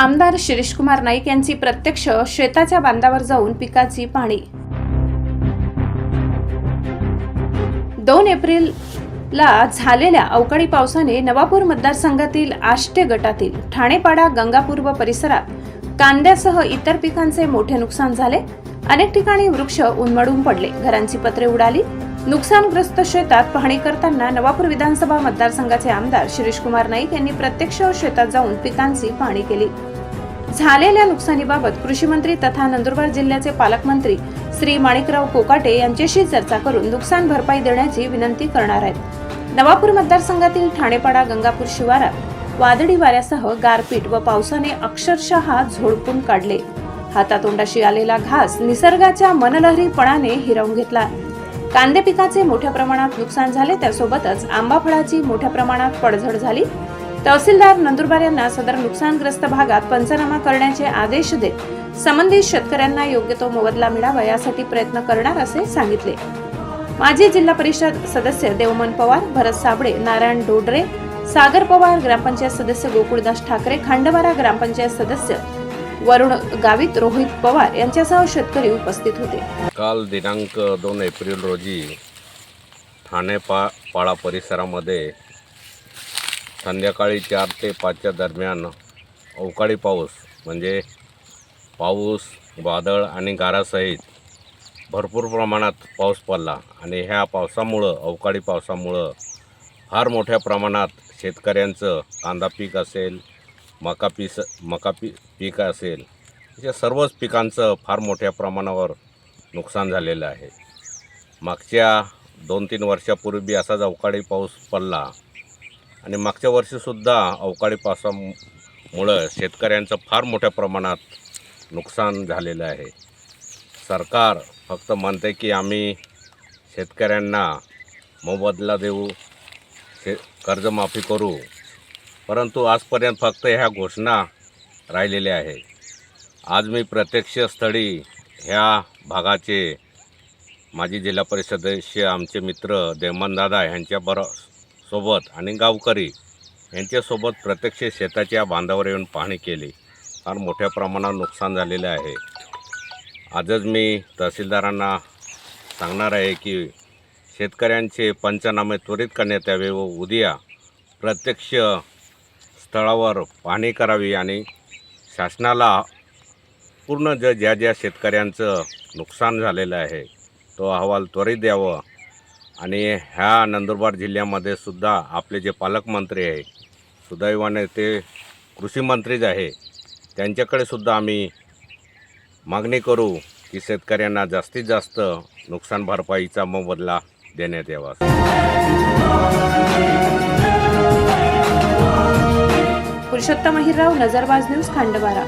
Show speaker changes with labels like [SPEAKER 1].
[SPEAKER 1] आमदार शिरीषकुमार नाईक यांची प्रत्यक्ष शेताच्या बांधावर जाऊन पिकाची पाहणी दोन एप्रिलला झालेल्या अवकाळी पावसाने नवापूर मतदारसंघातील आष्टे गटातील ठाणेपाडा गंगापूर व परिसरात कांद्यासह इतर पिकांचे मोठे नुकसान झाले. अनेक ठिकाणी वृक्ष उन्मळून पडले. घरांची पत्रे उडाली. नुकसानग्रस्त शेतात पाहणी करताना नवापूर विधानसभा मतदारसंघाचे आमदार शिरीषकुमार नाईक यांनी प्रत्यक्ष शेतात जाऊन पिकांची पाहणी केली. झालेल्या नुकसानीबाबत कृषी मंत्री तथा नंदुरबार जिल्ह्याचे पालकमंत्री श्री माणिकराव कोकाटे यांच्याशी चर्चा करून नुकसान भरपाई देण्याची विनंती करणार आहेत. नवापूर मतदारसंघातील ठाणेपाडा गंगापूर शिवारात वादळी वाऱ्यासह गारपीट व पावसाने अक्षरशः झोडपून काढले. हातातोंडाशी आलेला घास निसर्गाच्या मनलहरीपणाने हिरावून घेतला. कांदे पिकाचे मोठ्या प्रमाणात नुकसान झाले. त्यासोबतच आंबा फळाची मोठ्या प्रमाणात पडझड झाली. तहसीलदार नंदुरबार यांना सदर नुकसानग्रस्त भागात पंचनामा करण्याचे आदेश देत संबंधित शेतकऱ्यांना योग्य तो मोबदला मिळावा यासाठी प्रयत्न करणार असे सांगितले. माजी जिल्हा परिषद सदस्य देवमन पवार भरत साबळे नारायण डोडरे सागर पवार ग्रामपंचायत सदस्य गोकुळदास ठाकरे खांडवारा ग्रामपंचायत सदस्य वरुण गावित रोहित पवार यांच्यासह शेतकरी उपस्थित होते.
[SPEAKER 2] काल दिनांक दोन एप्रिल रोजी ठाणे पा पाळा परिसरामध्ये संध्याकाळी चार ते पाचच्या दरम्यान अवकाळी पाऊस म्हणजे पाऊस वादळ आणि गारासहित भरपूर प्रमाणात पाऊस पडला आणि ह्या पावसामुळं अवकाळी पावसामुळं फार मोठ्या प्रमाणात शेतकऱ्यांचं कांदा पीक असेल मका पीस मका पी पीक असेल या सर्वच पिकांचं फार मोठ्या प्रमाणावर नुकसान झालेलं आहे. मागच्या दोन तीन वर्षापूर्वी असाच अवकाळी पाऊस पडला आणि मागच्या वर्षीसुद्धा अवकाळी पावसामुळं शेतकऱ्यांचं फार मोठ्या प्रमाणात नुकसान झालेलं आहे. सरकार फक्त म्हणते की आम्ही शेतकऱ्यांना मोबदला देऊ शे कर्जमाफी करू परंतु आजपर्यंत फक्त ह्या घोषणा राहिलेले आहे. आज मी प्रत्यक्ष स्थळी ह्या भागाचे माजी जिल्हा परिषद आमचे मित्र देवमानदादा ह्यांच्या बरो सोबत आणि गावकरी यांच्यासोबत प्रत्यक्ष शेताच्या बांधावर येऊन पाहणी केली. फार मोठ्या प्रमाणात नुकसान झालेले आहे. आजच मी तहसीलदारांना सांगणार आहे की शेतकऱ्यांचे पंचनामे त्वरित करण्यात यावे व उद्या प्रत्यक्ष स्थळावर पाहणी करावी आणि शासनाला पूर्ण ज ज्या ज्या शेतकऱ्यांचं नुकसान झालेलं आहे तो अहवाल त्वरित द्यावं. आणि ह्या नंदुरबार जिल्ह्यामध्ये सुद्धा आपले जे पालकमंत्री आहे सुदैवाने ते कृषी मंत्रीच आहे त्यांच्याकडे सुद्धा आम्ही मागणी करू की शेतकऱ्यांना जास्तीत जास्त नुकसान भरपाईचा मोबदला देण्यात यावा.
[SPEAKER 1] पुरुषोत्तम अहिरराव नजरबाज न्यूज खांडबारा